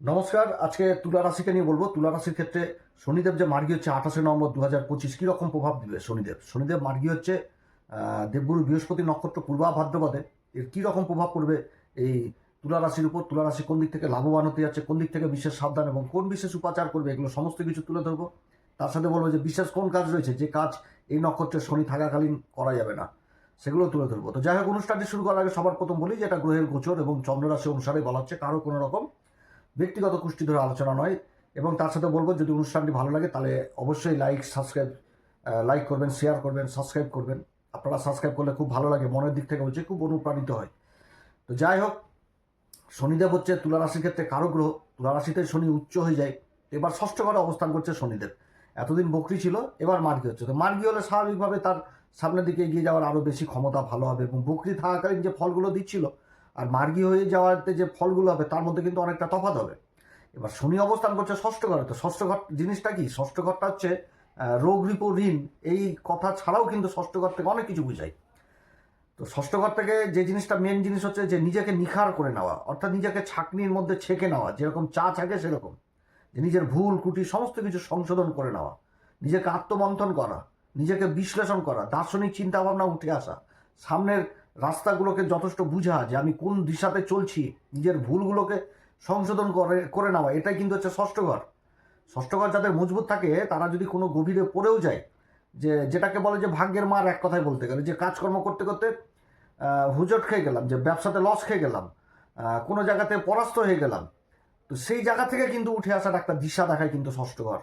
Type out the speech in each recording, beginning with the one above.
নমস্কার, আজকে তুলা রাশিকে নিয়ে বলব। তুলা রাশির ক্ষেত্রে শনিদেব যে মার্গী হচ্ছে আঠাশে নভেম্বর দু হাজার পঁচিশ কীরকম প্রভাব দিবে শনিদেব? শনিদেব মার্গী হচ্ছে দেবগুরু বৃহস্পতি নক্ষত্র পূর্বা ভাদ্রপদে। এর কীরকম প্রভাব পড়বে এই তুলা রাশির উপর? তুলা রাশি কোন দিক থেকে লাভবান হতে যাচ্ছে? কোন দিক থেকে বিশেষ সাবধান এবং কোন বিশেষ উপাচার করবে? এগুলো সমস্ত কিছু তুলে ধরবো। তার সাথে বলব যে বিশেষ কোন কাজ রয়েছে? যে কাজ এই নক্ষত্রের শনি থাকাকালীন করা যাবে না, সেগুলো তুলে ধরবো। তো যাই হোক, অনুষ্ঠানটি শুরু করার আগে সবার প্রথম বলি যে এটা গ্রহের গোচর এবং চন্দ্ররাশি অনুসারে বলা হচ্ছে কারও কোনো রকম ব্যক্তিগত কুষ্টি ধরে আলোচনা নয় এবং তার সাথে বলব, যদি অনুষ্ঠানটি ভালো লাগে, তাহলে অবশ্যই লাইক সাবস্ক্রাইব লাইক করবেন শেয়ার করবেন সাবস্ক্রাইব করবেন। আপনারা সাবস্ক্রাইব করলে খুব ভালো লাগে, মনের দিক থেকে বলছে খুব অনুপ্রাণিত হয়। তো যাই হোক, শনিদেব হচ্ছে তুলা রাশির ক্ষেত্রে কারও গ্রহ তুলা রাশিতে শনি উচ্চ হয়ে যায়, এবার ষষ্ঠ ঘরে অবস্থান করছে শনিদেব। এতদিন বকরি ছিল, এবার মার্গি হচ্ছে। তো মার্গি হলে স্বাভাবিকভাবে তার সামনের দিকে এগিয়ে যাওয়ার আরও বেশি ক্ষমতা ভালো হবে এবং বকরি থাকাকালীন যে ফলগুলো দিচ্ছিল আর মার্গি হয়ে যাওয়াতে যে ফলগুলো হবে, তার মধ্যে কিন্তু অনেকটা তফাৎ হবে। এবার শনি অবস্থান করছে ষষ্ঠ ঘরে। তো ষষ্ঠ ঘর জিনিসটা কি? ষষ্ঠ ঘরটা হচ্ছে রোগ রিপো ঋণ, এই কথা ছাড়াও কিন্তু ষষ্ঠ ঘর থেকে অনেক কিছু বুঝায়। তো ষষ্ঠ ঘর থেকে যে জিনিসটা মেন জিনিস হচ্ছে যে নিজেকে নিখার করে নেওয়া, অর্থাৎ নিজেকে ছাকনির মধ্যে ছেঁকে নেওয়া, যেরকম চা ছাকে সেরকম। যে নিজের ভুল, ত্রুটি, সমস্ত কিছু সংশোধন করে নেওয়া, নিজেকে আত্মমন্থন করা, নিজেকে বিশ্লেষণ করা, দার্শনিক চিন্তাভাবনা উঠে আসা, সামনের রাস্তাগুলোকে যথেষ্ট বুঝা যে আমি কোন দিশাতে চলছি, নিজের ভুলগুলোকে সংশোধন করে করে নেওয়া, এটাই কিন্তু হচ্ছে ষষ্ঠ ঘর। ষষ্ঠ ঘর যাদের মজবুত থাকে, তারা যদি কোনো গভীরে পড়েও যায়, যে, যেটাকে বলে যে ভাগ্যের মার এক কথায় বলতে গেলে, যে কাজকর্ম করতে করতে হুজট খেয়ে গেলাম, যে ব্যবসাতে লস খেয়ে গেলাম কোনো জায়গাতে পরাস্ত হয়ে গেলাম, তো সেই জায়গা থেকে কিন্তু উঠে আসার একটা দিশা দেখায় কিন্তু ষষ্ঠ ঘর।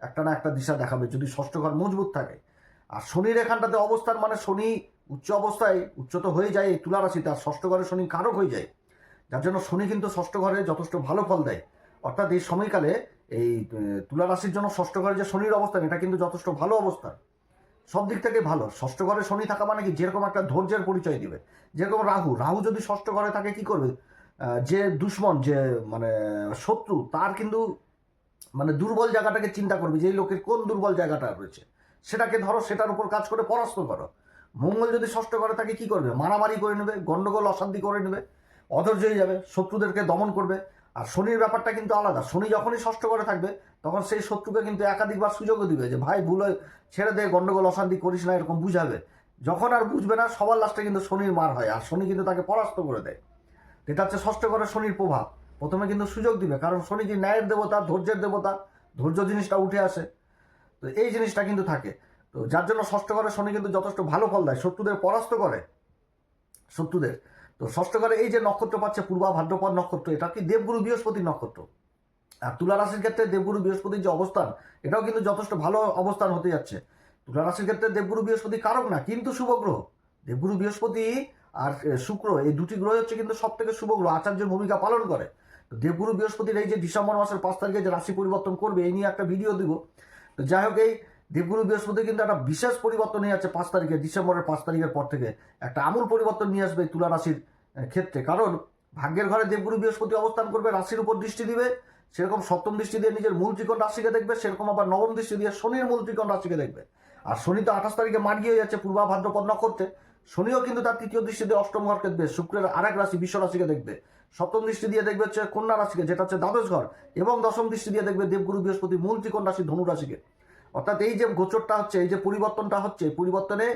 একটা না একটা দিশা দেখাবে যদি ষষ্ঠ ঘর মজবুত থাকে। আর শনির এখানটাতে অবস্থান মানে শনি উচ্চ অবস্থায় উচ্চ তো হয়ে যায় এই তুলা রাশি, তার ষষ্ঠ ঘরে শনি কারক হয়ে যায়। যার জন্য শনি কিন্তু ষষ্ঠ ঘরে যথেষ্ট ভালো ফল দেয়। অর্থাৎ এই সময়কালে এই তুলা রাশির জন্য ষষ্ঠ ঘরে যে শনির অবস্থান এটা কিন্তু যথেষ্ট ভালো অবস্থান সব দিক থেকে ভালো। ষষ্ঠ ঘরে শনি থাকা মানে কি? যেরকম একটা ধৈর্যের পরিচয় দিবে। যেরকম রাহু রাহু যদি ষষ্ঠ ঘরে থাকে কি করবে? যে দুশ্মন, যে মানে শত্রু, তার কিন্তু মানে দুর্বল জায়গাটাকে চিন্তা করবে যে, এই লোকের কোন দুর্বল জায়গাটা রয়েছে? সেটাকে ধরো, সেটার উপর কাজ করে পরাস্ত করো। মঙ্গল যদি ষষ্ঠ ঘরে থাকে কি করবে? মারামারি করে নেবে, গন্ডগোল, অশান্তি করে নেবে অধৈর্য হয়ে যাবে, শত্রুদেরকে দমন করবে। আর শনির ব্যাপারটা কিন্তু আলাদা। শনি যখনই ষষ্ঠ ঘরে থাকবে, তখন সেই শত্রুকে কিন্তু একাধিকবার সুযোগও দিবে যে, ভাই, ভুল ছেড়ে দে গণ্ডগোল অশান্তি করিস না, এরকম বুঝাবে। যখন আর বুঝবে না, সবার লাস্টে কিন্তু শনির মার হয়। আর শনি কিন্তু তাকে পরাস্ত করে দেয়। এটা হচ্ছে ষষ্ঠ ঘরে শনির প্রভাব। প্রথমে কিন্তু সুযোগ দিবে, কারণ শনি কি ন্যায়ের দেবতা, ধৈর্যের দেবতা, ধৈর্য জিনিসটা উঠে আসে। তো এই জিনিসটা কিন্তু থাকে। তো যার জন্য ষষ্ঠ ঘরে শনি কিন্তু যথেষ্ট ভালো ফল দেয়, শত্রুদের পরাস্ত করে, শত্রুদের। তো ষষ্ঠ ঘরে এই যে নক্ষত্র পাচ্ছে, পূর্বা ভাদ্রপদ নক্ষত্র, এটা কি দেবগুরু বৃহস্পতির নক্ষত্র? আর তুলা রাশির ক্ষেত্রে দেবগুরু বৃহস্পতির যে অবস্থান, এটাও কিন্তু যথেষ্ট ভালো অবস্থান হতে যাচ্ছে। তুলা রাশির ক্ষেত্রে দেবগুরু বৃহস্পতি কারক না, কিন্তু শুভ গ্রহ। দেবগুরু বৃহস্পতি আর শুক্র, এই দুটি গ্রহ হচ্ছে কিন্তু সব থেকে শুভ গ্রহ, আচার্যের ভূমিকা পালন করে। তো দেবগুরু বৃহস্পতির এই যে ডিসেম্বর মাসের পাঁচ তারিখে যে রাশি পরিবর্তন করবে, এই নিয়ে একটা ভিডিও দিব। তো যাই হোক, এই দেবগুরু বৃহস্পতি কিন্তু একটা বিশেষ পরিবর্তন নিয়ে যাচ্ছে পাঁচ তারিখে, ডিসেম্বরের পাঁচ তারিখের পর থেকে। একটা আমূল পরিবর্তন নিয়ে আসবে তুলা রাশির ক্ষেত্রে। কারণ ভাগ্যের ঘরে দেবগুরু বৃহস্পতি অবস্থান করবে, রাশির উপর দৃষ্টি দিবে। সেরকম সপ্তম দৃষ্টি দিয়ে নিজের মূল ত্রিকোণ রাশিকে দেখবে, সেরকম আবার নবম দৃষ্টি দিয়ে শনির মূল ত্রিকোণ রাশিকে দেখবে। আর শনি তো আঠাশ তারিখে মার্গি হয়ে যাচ্ছে, পূর্বা ভাদ্রপদ নক্ষত্রে। শনিও কিন্তু তার তৃতীয় দৃষ্টি দিয়ে অষ্টম ঘরকে দেখবে শুক্রের আরেক রাশি বিশ্ব রাশিকে দেখবে। সপ্তম দৃষ্টি দিয়ে দেখবে হচ্ছে কন্যা রাশিকে, যেটা হচ্ছে দ্বাদশ ঘর। এবং দশম দৃষ্টি দিয়ে দেখবে দেবগুরু বৃহস্পতি মূল ত্রিকোণ রাশি ধনু রাশিকে। অর্থাৎ এই যে গোচরটা হচ্ছে, এই যে পরিবর্তনটা হচ্ছে পরিবর্তনে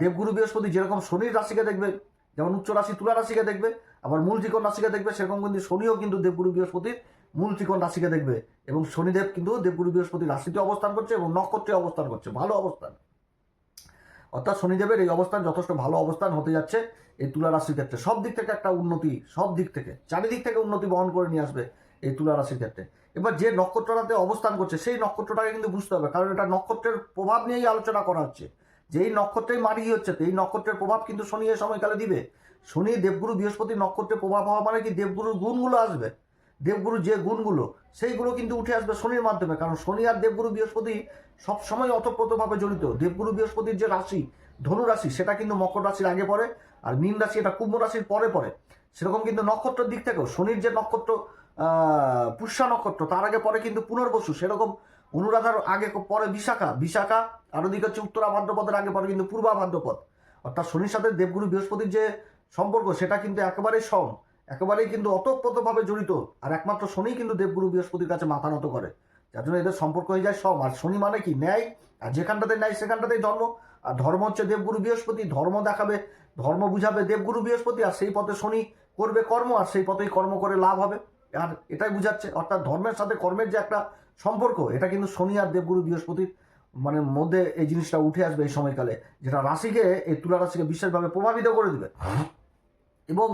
দেবগুরু বৃহস্পতি যেরকম শনির রাশিকে দেখবে, যেমন উচ্চ রাশি তুলা রাশিকে দেখবে, আবার মূল ত্রিকোণ রাশিকে দেখবে, সেরকম কিন্তু শনিও কিন্তু দেবগুরু বৃহস্পতির মূল ত্রিকোণ রাশিকে দেখবে এবং শনিদেব কিন্তু দেবগুরু বৃহস্পতি রাশিতে অবস্থান করছে এবং নক্ষত্রে অবস্থান করছে, ভালো অবস্থান। অর্থাৎ শনিদেবের এই অবস্থান যথেষ্ট ভালো অবস্থান হতে যাচ্ছে এই তুলা রাশির ক্ষেত্রে। সব দিক থেকে একটা উন্নতি, সব দিক থেকে, চারিদিক থেকে উন্নতি বহন করে নিয়ে আসবে এই তুলা রাশির ক্ষেত্রে। এবার যে নক্ষত্রটাতে অবস্থান করছে, সেই নক্ষত্রটাকে কিন্তু বুঝতে হবে, কারণ এটা নক্ষত্রের প্রভাব নিয়েই আলোচনা করা হচ্ছে। যে এই নক্ষত্রেই মারি হচ্ছে এই নক্ষত্রের প্রভাব কিন্তু শনি এই সময়কালে দিবে। শনি দেবগুরু বৃহস্পতি নক্ষত্রের প্রভাব হওয়া মানে কি? দেবগুরুর গুণগুলো আসবে। দেবগুরু যে গুণগুলো, সেইগুলো কিন্তু উঠে আসবে শনির মাধ্যমে, কারণ শনি আর দেবগুরু বৃহস্পতি সবসময় অতপ্রতভাবে জড়িত। দেবগুরু বৃহস্পতির যে রাশি, ধনু রাশি, সেটা কিন্তু মকর রাশির আগে পড়ে, আর মীন রাশি এটা কুম্ভ রাশির পরে পড়ে। সেরকম কিন্তু নক্ষত্রের দিক থেকেও শনির যে নক্ষত্র পুষ্যা নক্ষত্র তার আগে পরে কিন্তু পুনর্বসু, সেরকম অনুরাধার আগে পরে বিশাখা। বিশাখা, আর ওদিকে হচ্ছে উত্তরা ভাদ্রপদের আগে, পরে কিন্তু পূর্বা ভাদ্রপদ। অর্থাৎ শনির সাথে দেবগুরু বৃহস্পতির যে সম্পর্ক, সেটা কিন্তু একেবারেই সম, একেবারেই কিন্তু অতপ্রতভাবে জড়িত, আর একমাত্র শনি কিন্তু দেবগুরু বৃহস্পতির কাছে মাথা নত করে। যার জন্য এদের সম্পর্ক হয়ে যায় সব আর শনি মানে কি? ন্যায়, আর যেখানটাতে ন্যায়, সেখানটাতেই ধর্ম। আর ধর্ম হচ্ছে দেবগুরু বৃহস্পতি, ধর্ম দেখাবে, ধর্ম বুঝাবে দেবগুরু বৃহস্পতি, আর সেই পথে শনি করবে কর্ম, আর সেই পথেই কর্ম করে লাভ হবে। আর এটাই বুঝাচ্ছে, অর্থাৎ ধর্মের সাথে কর্মের যে একটা সম্পর্ক, এটা কিন্তু শনি আর দেবগুরু বৃহস্পতির মানে মধ্যে এই জিনিসটা উঠে আসবে এই সময়কালে, যেটা রাশিকে, এই তুলা রাশিকে বিশেষভাবে প্রভাবিত করে দেবে। এবং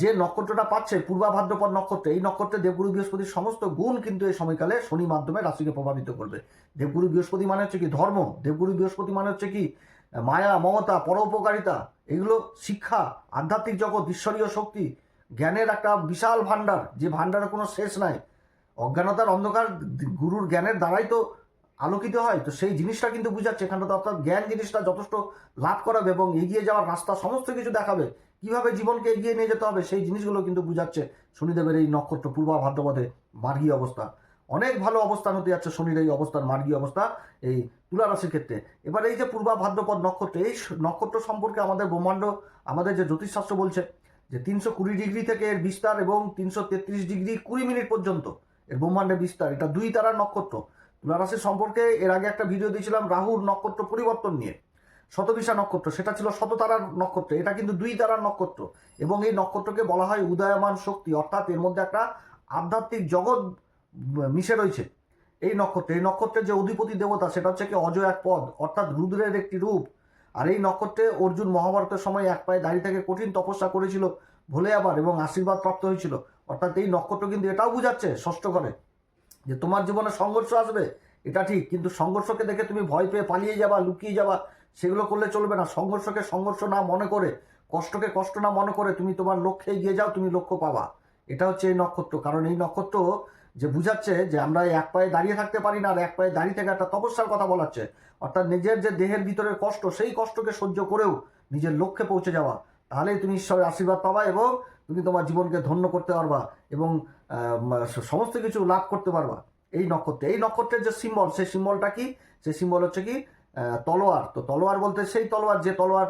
যে নক্ষত্রটা পাচ্ছে, পূর্বা ভাদ্রপদ নক্ষত্র, এই নক্ষত্রে দেবগুরু বৃহস্পতির সমস্ত গুণ কিন্তু এই সময়কালে শনি মাধ্যমে রাশিকে প্রভাবিত করবে। দেবগুরু বৃহস্পতি মানে হচ্ছে কি ধর্ম, দেবগুরু বৃহস্পতি মানে হচ্ছে কি মায়া, মমতা, পরোপকারিতা, এগুলো শিক্ষা, আধ্যাত্মিক জগৎ, ঈশ্বরীয় শক্তি জ্ঞানের একটা বিশাল ভাণ্ডার, যে ভাণ্ডারের কোনো শেষ নাই। অজ্ঞানতার অন্ধকার গুরুর জ্ঞানের দ্বারাই তো আলোকিত হয়। তো সেই জিনিসটা কিন্তু বুঝাচ্ছে এখানটাতে, অর্থাৎ জ্ঞান জিনিসটা যথেষ্ট লাভ করাবে এবং এগিয়ে যাওয়ার রাস্তা, সমস্ত কিছু দেখাবে। কীভাবে জীবনকে এগিয়ে নিয়ে যেতে হবে, সেই জিনিসগুলো কিন্তু বুঝাচ্ছে শনিদেবের এই নক্ষত্র পূর্বা ভাদ্রপদে মার্গী অবস্থা। অনেক ভালো অবস্থান হতে যাচ্ছে শনির এই অবস্থান, মার্গী অবস্থা, এই তুলা রাশির ক্ষেত্রে। এবার এই যে পূর্বা ভাদ্রপদ নক্ষত্র, এই নক্ষত্র সম্পর্কে আমাদের ব্রহ্মাণ্ড, আমাদের যে জ্যোতিষশাস্ত্র বলছে যে তিনশো কুড়ি ডিগ্রি থেকে এর বিস্তার এবং তিনশো তেত্রিশ ডিগ্রি কুড়ি মিনিট পর্যন্ত এর ব্রহ্মাণ্ডের বিস্তার। এটা দুই তারার নক্ষত্র। তুলা রাশির সম্পর্কে এর আগে একটা ভিডিও দিয়েছিলাম রাহুর নক্ষত্র পরিবর্তন নিয়ে। শতবিশা নক্ষত্র, সেটা ছিল শততারার নক্ষত্র। এটা কিন্তু দুই তারার নক্ষত্র। এবং এই নক্ষত্রকে বলা হয় উদয়মান শক্তি। অর্থাৎ এর মধ্যে একটা আধ্যাত্মিক জগৎ মিশে রয়েছে এই নক্ষত্রে। এই নক্ষত্রের যে অধিপতি দেবতা, সেটা হচ্ছে কি অজয় এক পদ। অর্থাৎ রুদ্রের একটি রূপ। আর এই নক্ষত্রে অর্জুন মহাভারতের সময় এক পায়ে দাঁড়িয়ে থেকে, কঠিন তপস্যা করেছিল ভোলে আবার এবং আশীর্বাদ প্রাপ্ত হয়েছিল। অর্থাৎ এই নক্ষত্র কিন্তু এটাও বুঝাচ্ছে ষষ্ঠ করে যে তোমার জীবনে সংঘর্ষ আসবে, এটা ঠিক, কিন্তু সংঘর্ষকে দেখে তুমি ভয় পেয়ে পালিয়ে যাবা, লুকিয়ে যাবা, সেগুলো করলে চলবে না। সংঘর্ষকে সংঘর্ষ না মনে করে, কষ্টকে কষ্ট না মনে করে তুমি তোমার লক্ষ্যে এগিয়ে যাও, তুমি লক্ষ্য পাবা। এটা হচ্ছে এই নক্ষত্র, কারণ এই নক্ষত্র যে বুঝাচ্ছে যে আমরা এক পায়ে দাঁড়িয়ে থাকতে পারি না আর এক পায়ে দাঁড়িয়ে থেকে একটা তপস্যার কথা বলাচ্ছে। অর্থাৎ নিজের যে দেহের ভিতরের কষ্ট, সেই কষ্টকে সহ্য করেও নিজের লক্ষ্যে পৌঁছে যাওয়া। তাহলেই তুমি ঈশ্বরের আশীর্বাদ পাবা এবং তুমি তোমার জীবনকে ধন্য করতে পারবা এবং সমস্ত কিছু লাভ করতে পারবা। এই নক্ষত্রে, এই নক্ষত্রের যে সিম্বল সেই সিম্বলটা কি? সেই সিম্বল হচ্ছে কি? তলোয়ার। তো তলোয়ার বলতে সেই তলোয়ার যে তলোয়ার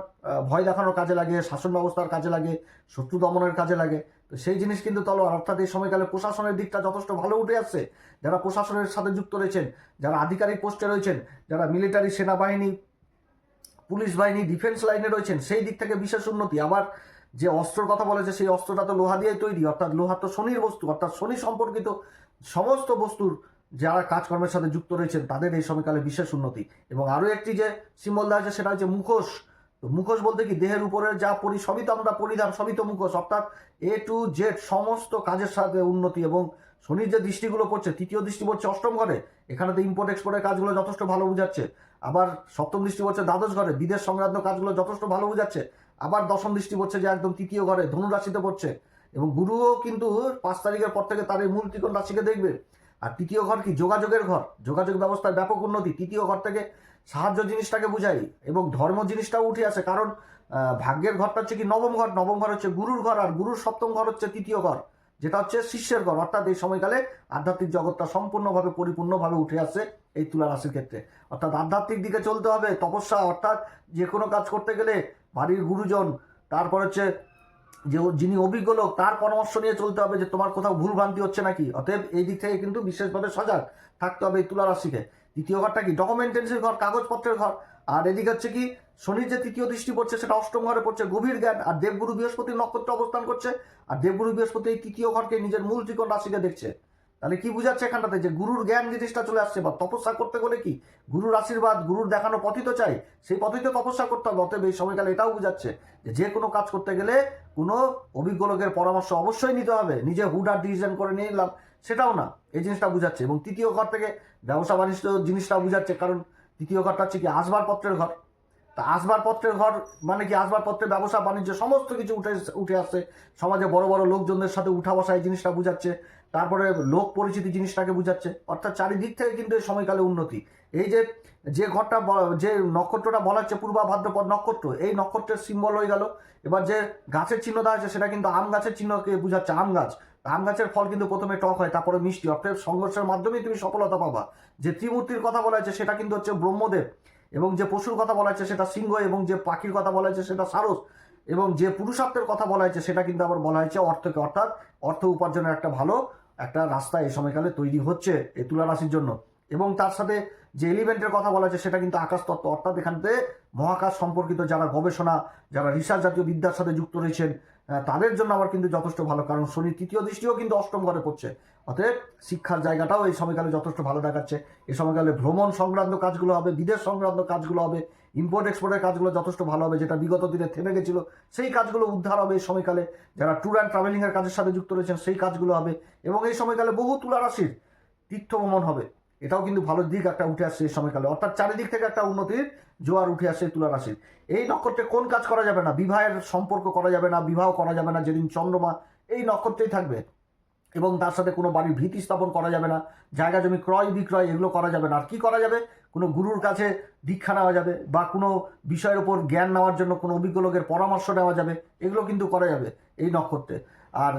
ভয় দেখানোর কাজে লাগে, শাসন ব্যবস্থার কাজে লাগে, শত্রু দমনের কাজে লাগে তো সেই জিনিস কিন্তু তলোয়ার, অর্থাৎ এই সময়কালে প্রশাসনের দিকটা যথেষ্ট ভালো উঠে আসছে। যারা প্রশাসনের সাথে যুক্ত রয়েছেন, যারা আধিকারিক পোস্টে রয়েছেন, যারা মিলিটারি, সেনাবাহিনী, পুলিশ বাহিনী, ডিফেন্স লাইনে রয়েছেন, সেই দিক থেকে বিশেষ উন্নতি। আবার যে অস্ত্রের কথা বলেছে, সেই অস্ত্রটা তো লোহা দিয়ে তৈরি, অর্থাৎ লোহা তো শনির বস্তু, অর্থাৎ শনি সম্পর্কিত সমস্ত বস্তুর যারা কাজকর্মের সাথে যুক্ত রয়েছেন, তাদের এই সময়কালে বিশেষ উন্নতি। এবং আরও একটি যে সিম্বল দেওয়া আছে, সেটা হচ্ছে মুখোশ। তো মুখোশ বলতে কি, দেহের উপরে যা পরি, সবই তো আমরা পরিধান, সবই তো মুখোশ। অর্থাৎ এ টু জেড সমস্ত কাজের সাথে উন্নতি এবং শনির যে দৃষ্টিগুলো পড়ছে, তৃতীয় দৃষ্টি পড়ছে অষ্টম ঘরে। এখানে তো ইম্পোর্ট এক্সপোর্টের কাজগুলো যথেষ্ট ভালো বুঝাচ্ছে। আবার সপ্তম দৃষ্টি পড়ছে দ্বাদশ ঘরে, বিদেশ সংক্রান্ত কাজগুলো যথেষ্ট ভালো বুঝাচ্ছে। আবার দশম দৃষ্টি পড়ছে যে একদম তৃতীয় ঘরে ধনু রাশিতে পড়ছে। এবং গুরুও কিন্তু পাঁচ তারিখের পর থেকে তার এই মূল ত্রিকোণ রাশিকে দেখবে। আর তৃতীয় ঘর কি, যোগাযোগের ঘর। যোগাযোগ ব্যবস্থার ব্যাপক উন্নতি। তৃতীয় ঘর থেকে সাহায্য জিনিসটাকে বুঝাই এবং ধর্ম জিনিসটাও উঠে আসে। কারণ ভাগ্যের ঘরটা হচ্ছে কি নবম ঘর নবম ঘর হচ্ছে গুরুর ঘর আর গুরুর সপ্তম ঘর হচ্ছে তৃতীয় ঘর। যেটা হচ্ছে শিষ্যের ঘর। অর্থাৎ এই সময়কালে আধ্যাত্মিক জগৎটা সম্পূর্ণভাবে পরিপূর্ণভাবে উঠে আসছে এই তুলা রাশির ক্ষেত্রে। অর্থাৎ আধ্যাত্মিক দিকে চলতে হবে, তপস্যা, অর্থাৎ যে কোনো কাজ করতে গেলে বাড়ির গুরুজন, তারপর হচ্ছে যে যিনি অভিজ্ঞ লোক, তার পরামর্শ নিয়ে চলতে হবে যে তোমার কোথাও ভুল ভ্রান্তি হচ্ছে নাকি? অতএব এই দিক থেকে কিন্তু বিশেষভাবে সজাগ থাকতে হবে এই তুলা রাশিকে দ্বিতীয় ঘরটা কি? ডকুমেন্টেন্সির ঘর, কাগজপত্রের ঘর। আর এদিকে হচ্ছে কি, শনির যে তৃতীয় দৃষ্টি পড়ছে, সেটা অষ্টম ঘরে পড়ছে, গভীর জ্ঞান। আর দেবগুরু বৃহস্পতির নক্ষত্র অবস্থান করছে। আর দেবগুরু বৃহস্পতি এই তৃতীয় ঘরকে নিজের মূল ত্রিকোণ রাশিকে দেখছে। তাহলে কি বুঝাচ্ছে এখানটাতে যে গুরুর জ্ঞান জিনিসটা চলে আসছে? বা তপস্যা করতে গেলে কি? গুরুর আশীর্বাদ, গুরুর দেখানো পথই তো চাই। সেই পথেই তো তপস্যা করতে হবে। অতএব এই সময়কালে এটাও বুঝাচ্ছে যে যে কোনো কাজ করতে গেলে কোনো অভিজ্ঞ লোকের পরামর্শ অবশ্যই নিতে হবে। নিজে হুডার ডিসিশন করে নিলাম। সেটাও না, এই জিনিসটা বুঝাচ্ছে। এবং তৃতীয় ঘর থেকে ব্যবসা বাণিজ্য জিনিসটা বুঝাচ্ছে, কারণ তৃতীয় ঘরটা হচ্ছে কি আসবাবপত্রের ঘর। তা আসবাবপত্রের ঘর মানে কি আসবাবপত্রের ব্যবসা বাণিজ্য সমস্ত কিছু উঠে উঠে আসছে সমাজে বড় বড় লোকজনদের সাথে উঠা বসা এই জিনিসটা বুঝাচ্ছে। তারপরে লোক পরিচিতি জিনিসটাকে বুঝাচ্ছে। অর্থাৎ চারিদিক থেকে কিন্তু এই সময়কালে উন্নতি। এই যে যে ঘরটা যে নক্ষত্রটা বলা হচ্ছে পূর্বা ভাদ্রপদ নক্ষত্র, এই নক্ষত্রের সিম্বল হয়ে গেল। এবার যে গাছের চিহ্ন দেওয়া আছে সেটা কিন্তু আম গাছের চিহ্নকে বুঝাচ্ছে, আম গাছ। আম গাছের ফল কিন্তু প্রথমে টক হয়, তারপরে মিষ্টি। অর্থাৎ সংঘর্ষের মাধ্যমেই তুমি সফলতা পাবা। যে ত্রিমূর্তির কথা বলা হয়েছে, সেটা কিন্তু হচ্ছে ব্রহ্মদেব এবং যে পশুর কথা বলা হয়েছে, সেটা সিংহ এবং যে পাখির কথা বলা হচ্ছে সেটা সারস এবং যে পুরুষার্থের কথা বলা হয়েছে, সেটা কিন্তু আবার বলা হয়েছে অর্থকে। অর্থাৎ অর্থ উপার্জনের একটা ভালো একটা রাস্তা এই সময়কালে তৈরি হচ্ছে এই তুলা রাশির জন্য। এবং তার সাথে যে এলিমেন্টের কথা বলা হয়েছে, সেটা কিন্তু আকাশ তত্ত্ব। অর্থাৎ এখানতে মহাকাশ সম্পর্কিত যারা গবেষণা, যারা রিসার্চ জাতীয় বিদ্যার সাথে যুক্ত রয়েছেন তাদের জন্য আবার কিন্তু যথেষ্ট ভালো, কারণ শনি তৃতীয় দৃষ্টিও কিন্তু অষ্টম ঘরে পড়ছে। অতএব শিক্ষার জায়গাটাও এই সময়কালে যথেষ্ট ভালো দেখাচ্ছে। এই সময়কালে ভ্রমণ সংক্রান্ত কাজগুলো হবে, বিদেশ সংক্রান্ত কাজগুলো হবে ইম্পোর্ট এক্সপোর্টের কাজগুলো যথেষ্ট ভালো হবে, যেটা বিগত দিনে থেমে গেছিল। সেই কাজগুলো উদ্ধার হবে এই সময়কালে। যারা ট্যুর অ্যান্ড ট্রাভেলিংয়ের কাজের সাথে যুক্ত রয়েছেন, সেই কাজগুলো হবে। এবং এই সময়কালে বহু তুলা রাশির তীর্থ ভ্রমণ হবে। এটাও কিন্তু ভালো দিক একটা উঠে আসছে এই সময়কালে। অর্থাৎ চারিদিক থেকে একটা উন্নতির জোয়ার উঠে আসছে তুলা রাশির এই নক্ষত্রে কোন কাজ করা যাবে না? বিবাহের সম্পর্ক করা যাবে না, বিবাহ করা যাবে না, যেদিন চন্দ্রমা, এই নক্ষত্রেই থাকবে। এবং তার সাথে কোনো বাড়ির ভীতি স্থাপন করা যাবে না, জায়গা জমি ক্রয় বিক্রয় এগুলো করা যাবে না। আর কী করা যাবে? কোনো গুরুর কাছে দীক্ষা নেওয়া যাবে বা কোনো বিষয়ের উপর জ্ঞান নেওয়ার জন্য কোনো অভিজ্ঞ লোকের পরামর্শ নেওয়া যাবে, এগুলো কিন্তু করা যাবে এই নক্ষত্রে। আর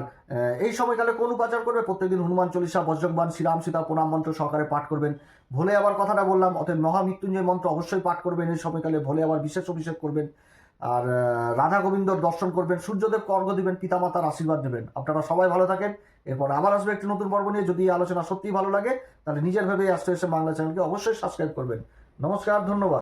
এই সময়কালে কোন উপাচার করবে? প্রত্যেকদিন হনুমান চল্লিশা বজ্রকবান শ্রীরাম সীতা প্রণাম মন্ত্র সহকারে পাঠ করবেন। ভোলে আবার কথাটা বললাম, অতএব মহামৃত্যুঞ্জয় মন্ত্র অবশ্যই পাঠ করবেন এই সময়কালে। ভোলে আবার বিশেষ অভিষেক করবেন। আর রাধা গোবিন্দর দর্শন করবেন সূর্যদেবকে অর্ঘ্য দিবেন, পিতামাতার আশীর্বাদ নেবেন। আপনারা সবাই ভালো থাকেন। এরপর আবার আসবে একটি নতুন পর্ব নিয়ে। যদি আলোচনা সত্যিই ভালো লাগে, তাহলে নিজের ভেবে আসতে এসে বাংলা চ্যানেলকে অবশ্যই সাবস্ক্রাইব করবেন। নমস্কার, ধন্যবাদ।